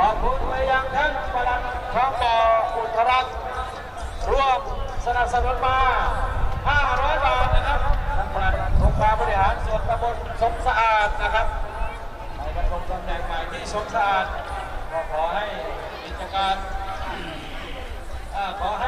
ขอบคุณไปยังท่านประธานดท้องบ่ออุตรักร่วมสนับสนุนมา 500 บาทนะครับท่านประหลัดองค์การบริหารส่วนตำบลสมสะอาดนะครับไประชุมตำแหน่งใหม่ที่สมสะอาดก็ขอให้กิจการขอให้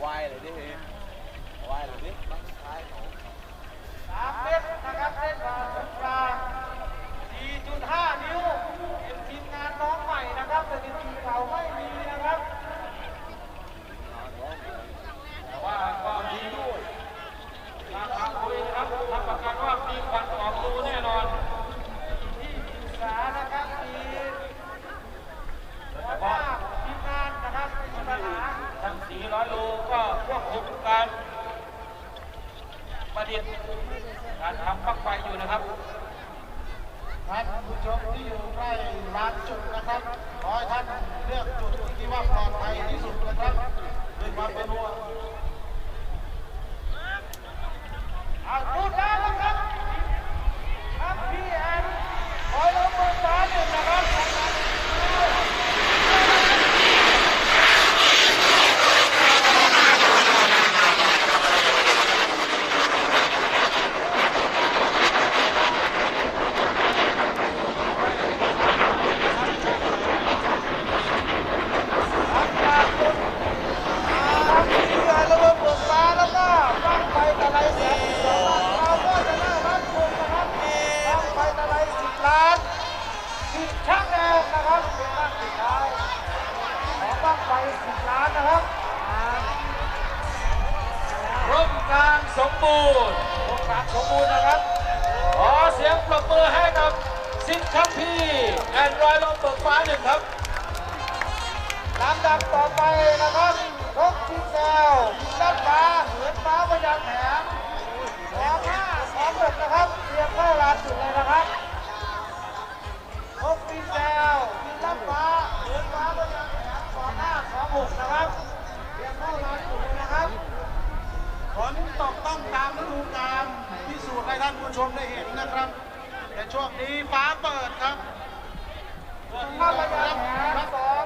ไหวเลยดิไหวเลยดิบ้านท้ายของสามเมตรนะครับเส้นผ่าศูนย์กลาง4.5 นิ้ว เป็นทีมงานน้องใหม่นะครับแต่ทีมเก่าไม่มีนะครับ แต่ว่าก็ดีด้วยราคาคุยนะครับรับประกันว่ามีควันออกรูแน่นอน ที่ปรึกษานะครับมีหัวหน้าทีมงานนะครับไม่มีปัญหาทั้ง400โล ก็ควบคุมการประดิษฐ์การทำปลั๊กไฟอยู่นะครับท่านผู้ชมที่อยู่ใกล้ลานจุดนะครับขอให้ท่านเลือกจุดที่ว่าปลอดภัยที่สุดนะครับด้วยความเป็นห่วงเอาจุดแล้วนะครับครับพี่แอนขอลงมือฟ้าหนึ่งนะครับ หลังจากจุดน้ำที่เรือระเบิดเปิดฟ้าแล้วก็บ้างไฟตะไลแสนสองล้านเราก็จะได้รับชมนะครับบ้างไฟตะไลสิบล้านสิบช่างแดงนะครับเป็นบ้านสุดท้ายของบ้างไฟสิบล้านนะครับร่ มกลางสมบูรณ์ร่มกลางสมบูรณ์นะครับ ขอเสียงปรบมือให้กับสิทคัมพีร์แอนดรอยลมเบิกฟ้าหนึ่งครับลำดับต่อไปนะครับรถชิงแซวด้านฟ้าเหินฟ้าพยานแามฤดูกาลพิสูจน์ให้ท่านผู้ชมได้เห็นนะครับ แต่ช่วงนี้ฟ้าเปิดครับถ้าพยานแถม